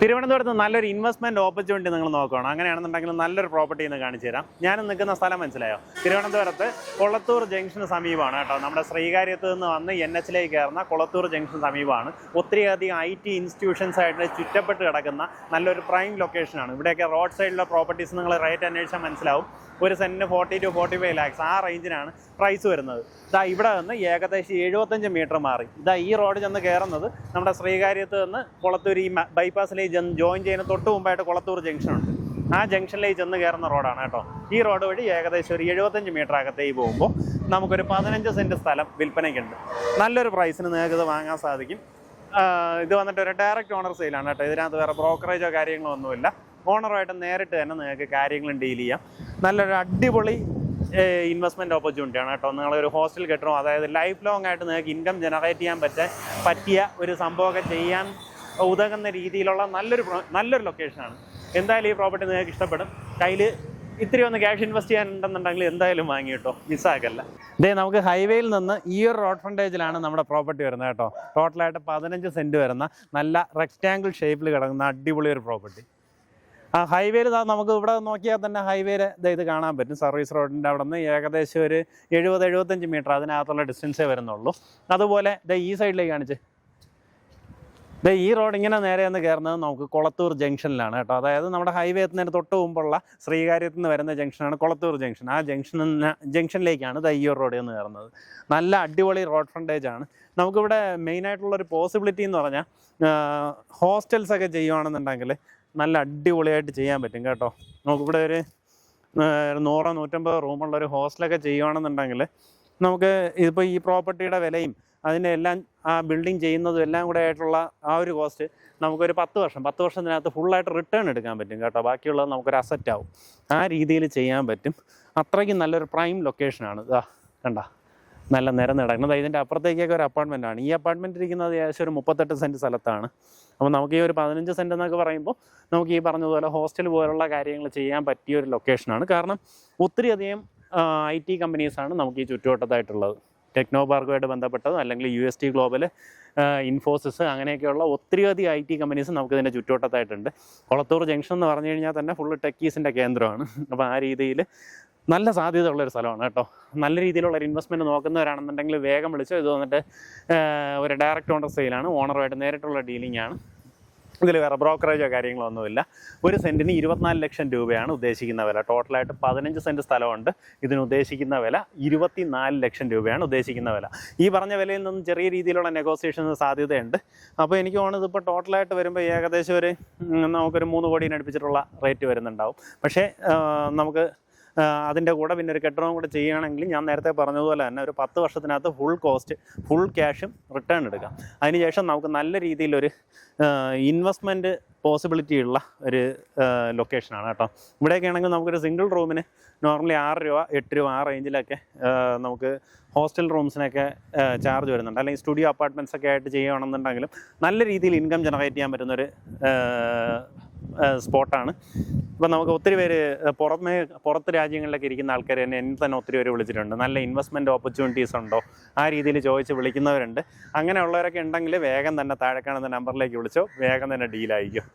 തിരുവനന്തപുരത്ത് നല്ലൊരു investment opportunity നിങ്ങൾ നോക്കുകയാണ്. അങ്ങനെയാണെന്നുണ്ടെങ്കിൽ നല്ലൊരു പ്രോപ്പർട്ടി എന്ന് കാണിച്ചു തരാം. ഞാൻ നിൽക്കുന്ന സ്ഥലം മനസ്സിലായോ? തിരുവനന്തപുരത്ത് കൊളത്തൂർ ജംഗ്ഷന് സമീപമാണ് കേട്ടോ. നമ്മുടെ ശ്രീകാര്യത്ത് നിന്ന് വന്ന് എൻ എച്ചിലേക്ക് കയറുന്ന കൊളത്തൂർ ജംഗ്ഷൻ സമീപമാണ്. ഒത്തിരിയധികം ഐ ടി ഇൻസ്റ്റിറ്റ്യൂഷൻസ് ആയിട്ട് ചുറ്റപ്പെട്ട് കിടക്കുന്ന നല്ലൊരു പ്രൈം ലൊക്കേഷനാണ് ഇവിടെയൊക്കെ റോഡ് സൈഡിലെ പ്രോപ്പർട്ടീസ് നിങ്ങൾ റേറ്റ് അന്വേഷിച്ചാൽ മനസ്സിലാവും. ഒരു സെന്റിന് forty two forty five lakhs ആ റേഞ്ചിനാണ് പ്രൈസ് വരുന്നത്. ഇതാ ഇവിടെ നിന്ന് ഏകദേശം എഴുപത്തഞ്ച് മീറ്റർ മാറി. ഇതാ ഈ റോഡ് ചെന്ന് കയറുന്നത് നമ്മുടെ ശ്രീകാര്യത്ത് നിന്ന് കൊളത്തൂർ ഈ ബൈപ്പാസിലേക്ക് ചെന്ന് ജോയിൻ ചെയ്യുന്ന തൊട്ട് മുമ്പായിട്ട് കൊളത്തൂർ ജംഗ്ഷൻ ഉണ്ട്. ആ ജംഗ്ഷനിലേക്ക് ചെന്ന് കയറുന്ന റോഡാണ് കേട്ടോ. ഈ റോഡ് വഴി ഏകദേശം ഒരു എഴുപത്തഞ്ച് മീറ്റർ അകത്തേക്ക് പോകുമ്പോൾ നമുക്കൊരു പതിനഞ്ച് സെന്റ് സ്ഥലം വിൽപ്പനയ്ക്കുണ്ട്. നല്ലൊരു പ്രൈസിന് നിങ്ങൾക്ക് ഇത് വാങ്ങാൻ സാധിക്കും. ഇത് വന്നിട്ട് ഒരു ഡയറക്റ്റ് ഓണർ സെയിലാണ് കേട്ടോ. ഇതിനകത്ത് വേറെ ബ്രോക്കറേജോ കാര്യങ്ങളോ ഒന്നുമില്ല. ഓണറുമായിട്ട് നേരിട്ട് തന്നെ നിങ്ങൾക്ക് കാര്യങ്ങളും ഡീൽ ചെയ്യാം. നല്ലൊരു അടിപൊളി ഇൻവെസ്റ്റ്മെന്റ് ഓപ്പർച്യൂണിറ്റിയാണ് കേട്ടോ. നിങ്ങളൊരു ഹോസ്റ്റൽ കെട്ടണം അതായത് ലൈഫ് ലോങ് ആയിട്ട് നിങ്ങൾക്ക് ഇൻകം ജനറേറ്റ് ചെയ്യാൻ പറ്റാൻ പറ്റിയ ഒരു സംഭവമൊക്കെ ചെയ്യാൻ ഉതകുന്ന രീതിയിലുള്ള നല്ലൊരു നല്ലൊരു ലൊക്കേഷനാണ് എന്തായാലും ഈ പ്രോപ്പർട്ടി നിങ്ങൾക്ക് ഇഷ്ടപ്പെടും. കയ്യിൽ ഇത്തിരി ഒന്ന് ക്യാഷ് ഇൻവെസ്റ്റ് ചെയ്യാനുണ്ടെന്നുണ്ടെങ്കിൽ എന്തായാലും വാങ്ങി കേട്ടോ. മിസ്സാക്കല്ല. ഇതേ നമുക്ക് ഹൈവേയിൽ നിന്ന് ഈ ഒരു റോഡ് ഫ്രണ്ടേജിലാണ് നമ്മുടെ പ്രോപ്പർട്ടി വരുന്നത് കേട്ടോ. ടോട്ടലായിട്ട് പതിനഞ്ച് സെന്റ് വരുന്ന നല്ല റെക്റ്റാങ്കിൾ ഷേപ്പിൽ കിടക്കുന്ന അടിപൊളി ഒരു പ്രോപ്പർട്ടി ആ ഹൈവേയിൽ നമുക്ക് ഇവിടെ നോക്കിയാൽ തന്നെ ഹൈവേയിൽ ഇത് കാണാൻ പറ്റും. സർവീസ് റോഡിന്റെ അവിടെ നിന്ന് ഏകദേശം ഒരു എഴുപത് എഴുപത്തഞ്ച് മീറ്റർ അതിനകത്തുള്ള ഡിസ്റ്റൻസേ വരുന്നുള്ളൂ. അതുപോലെ ഈ സൈഡിലേക്ക് കാണിച്ച്. ദേ ഈ റോഡ് ഇങ്ങനെ നേരെ ഒന്ന് കയറുന്നത് നമുക്ക് കൊളത്തൂർ ജംഗ്ഷനിലാണ് കേട്ടോ. അതായത് നമ്മുടെ ഹൈവേ എത്തുന്നതിന് തൊട്ട് മുമ്പുള്ള ശ്രീകാര്യത്തിൽ നിന്ന് വരുന്ന ജംഗ്ഷനാണ് കൊളത്തൂർ ജംഗ്ഷൻ. ആ ജംഗ്ഷനിൽ ജംഗ്ഷനിലേക്കാണ് ദേ ഈ നിന്ന് കയറുന്നത്. നല്ല അടിപൊളി റോഡ് ഫ്രണ്ടേജ് ആണ്. നമുക്കിവിടെ മെയിനായിട്ടുള്ളൊരു പോസിബിലിറ്റി എന്ന് പറഞ്ഞാൽ ഹോസ്റ്റൽസ് ഒക്കെ ചെയ്യുവാണെന്നുണ്ടെങ്കിൽ നല്ല അടിപൊളിയായിട്ട് ചെയ്യാൻ പറ്റും കേട്ടോ. നമുക്കിവിടെ ഒരു നൂറോ നൂറ്റമ്പത് റൂമുള്ളൊരു ഹോസ്റ്റലൊക്കെ ചെയ്യുവാണെന്നുണ്ടെങ്കിൽ നമുക്ക് ഇതിപ്പോൾ ഈ പ്രോപ്പർട്ടിയുടെ വിലയും അതിന്റെ എല്ലാം ആ ബിൽഡിംഗ് ചെയ്യുന്നതും എല്ലാം കൂടെ ആയിട്ടുള്ള ആ ഒരു കോസ്റ്റ് നമുക്കൊരു പത്ത് വർഷം പത്ത് വർഷത്തിനകത്ത് ഫുള്ളായിട്ട് റിട്ടേൺ എടുക്കാൻ പറ്റും കേട്ടോ. ബാക്കിയുള്ളത് നമുക്കൊരു അസറ്റ് ആവും. ആ രീതിയിൽ ചെയ്യാൻ പറ്റും. അത്രയ്ക്കും നല്ലൊരു പ്രൈം ലൊക്കേഷനാണ് ഇതാ കണ്ട നല്ല നിരം നടക്കുന്നത് ഇതിന്റെ അപ്പുറത്തേക്കൊക്കെ ഒരു അപ്പാർട്ട്മെന്റ് ആണ്. ഈ അപ്പാർട്ട്മെന്റ് ഇരിക്കുന്നത് ഏകദേശം ഒരു മുപ്പത്തെട്ട് സെന്റ് സ്ഥലത്താണ്. അപ്പോൾ നമുക്ക് ഈ ഒരു പതിനഞ്ച് സെന്റ് എന്നൊക്കെ പറയുമ്പോൾ നമുക്ക് ഈ പറഞ്ഞതുപോലെ ഹോസ്റ്റൽ പോലുള്ള കാര്യങ്ങൾ ചെയ്യാൻ പറ്റിയ ഒരു ലൊക്കേഷനാണ് കാരണം ഒത്തിരിയധികം ഐ ടി കമ്പനീസാണ് നമുക്ക് ഈ ചുറ്റുവട്ടത്തായിട്ടുള്ളത്. ടെക്നോ പാർക്കുമായിട്ട് ബന്ധപ്പെട്ടത് അല്ലെങ്കിൽ U S T global Infosys അങ്ങനെയൊക്കെയുള്ള ഒത്തിരിയധികം ഐ ടി കമ്പനീസ് നമുക്ക് ഇതിന്റെ ചുറ്റുവട്ടത്തായിട്ടുണ്ട്. കൊളത്തൂർ ജംഗ്ഷൻ എന്ന് പറഞ്ഞു കഴിഞ്ഞാൽ തന്നെ ഫുള്ള് ടെക്കീസിന്റെ കേന്ദ്രമാണ്. അപ്പോൾ ആ രീതിയിൽ നല്ല സാധ്യത ഉള്ളൊരു സ്ഥലമാണ് കേട്ടോ. നല്ല രീതിയിലുള്ള ഒരു ഇൻവെസ്റ്റ്മെന്റ് നോക്കുന്നവരാണെന്നുണ്ടെങ്കിൽ വേഗം വിളിച്ചോ ഇത് വന്നിട്ട് ഒരു ഡയറക്റ്റ് ഓണർ സെയിലാണ് ഓണറുമായിട്ട് നേരിട്ടുള്ള ഡീലിംഗ് ആണ്. ഇതിൽ വേറെ ബ്രോക്കറേജോ കാര്യങ്ങളോ ഒന്നുമില്ല. ഒരു സെന്റിന് ഇരുപത്തിനാല് ലക്ഷം രൂപയാണ് ഉദ്ദേശിക്കുന്ന വില. ടോട്ടലായിട്ട് പതിനഞ്ച് സെന്റ് സ്ഥലമുണ്ട്. ഇതിന് ഉദ്ദേശിക്കുന്ന വില ഇരുപത്തിനാല് ലക്ഷം രൂപയാണ് ഉദ്ദേശിക്കുന്ന വില. ഈ പറഞ്ഞ വിലയിൽ നിന്നും ചെറിയ രീതിയിലുള്ള നെഗോസിയേഷന് സാധ്യതയുണ്ട്. അപ്പോൾ എനിക്ക് തോന്നുന്നത് ഇപ്പോൾ ടോട്ടലായിട്ട് വരുമ്പോൾ ഏകദേശം ഒരു നമുക്കൊരു മൂന്ന് കോടിയിൽ അടുപ്പിച്ചിട്ടുള്ള റേറ്റ് വരുന്നുണ്ടാവും. പക്ഷേ നമുക്ക് അതിന്റെ കൂടെ പിന്നെ ഒരു കെട്ടിടവും കൂടെ ചെയ്യുകയാണെങ്കിൽ ഞാൻ നേരത്തെ പറഞ്ഞതുപോലെ തന്നെ ഒരു പത്ത് വർഷത്തിനകത്ത് ഫുൾ കോസ്റ്റ് ഫുൾ ക്യാഷും റിട്ടേൺ എടുക്കാം. അതിനുശേഷം നമുക്ക് നല്ല രീതിയിലൊരു ഇൻവെസ്റ്റ്മെന്റ് പോസിബിലിറ്റി ഉള്ള ഒരു ലൊക്കേഷനാണ് കേട്ടോ. ഇവിടെയൊക്കെ ആണെങ്കിൽ നമുക്കൊരു സിംഗിൾ റൂമിന് നോർമലി ആറ് രൂപ എട്ട് രൂപ ആ റേഞ്ചിലൊക്കെ നമുക്ക് ഹോസ്റ്റൽ റൂംസിനൊക്കെ ചാർജ് വരുന്നുണ്ട്. അല്ലെങ്കിൽ സ്റ്റുഡിയോ അപ്പാർട്ട്മെന്റ്സ് ഒക്കെ ആയിട്ട് ചെയ്യുകയാണെന്നുണ്ടെങ്കിലും നല്ല രീതിയിൽ ഇൻകം ജനറേറ്റ് ചെയ്യാൻ പറ്റുന്നൊരു സ്പോട്ടാണ് ഇപ്പം നമുക്ക് ഒത്തിരി പേര് പുറമേ പുറത്ത് രാജ്യങ്ങളിലൊക്കെ ഇരിക്കുന്ന ആൾക്കാർ തന്നെ എന്നെ തന്നെ ഒത്തിരി പേര് വിളിച്ചിട്ടുണ്ട്. നല്ല ഇൻവെസ്റ്റ്മെന്റ് ഓപ്പർച്യൂണിറ്റീസ് ഉണ്ടോ? ആ രീതിയിൽ ചോദിച്ച് വിളിക്കുന്നവരുണ്ട്. അങ്ങനെയുള്ളവരൊക്കെ ഉണ്ടെങ്കിൽ വേഗം തന്നെ താഴെ കാണുന്ന നമ്പറിലേക്ക് വിളിച്ചോ വേഗം തന്നെ ഡീലായിരിക്കും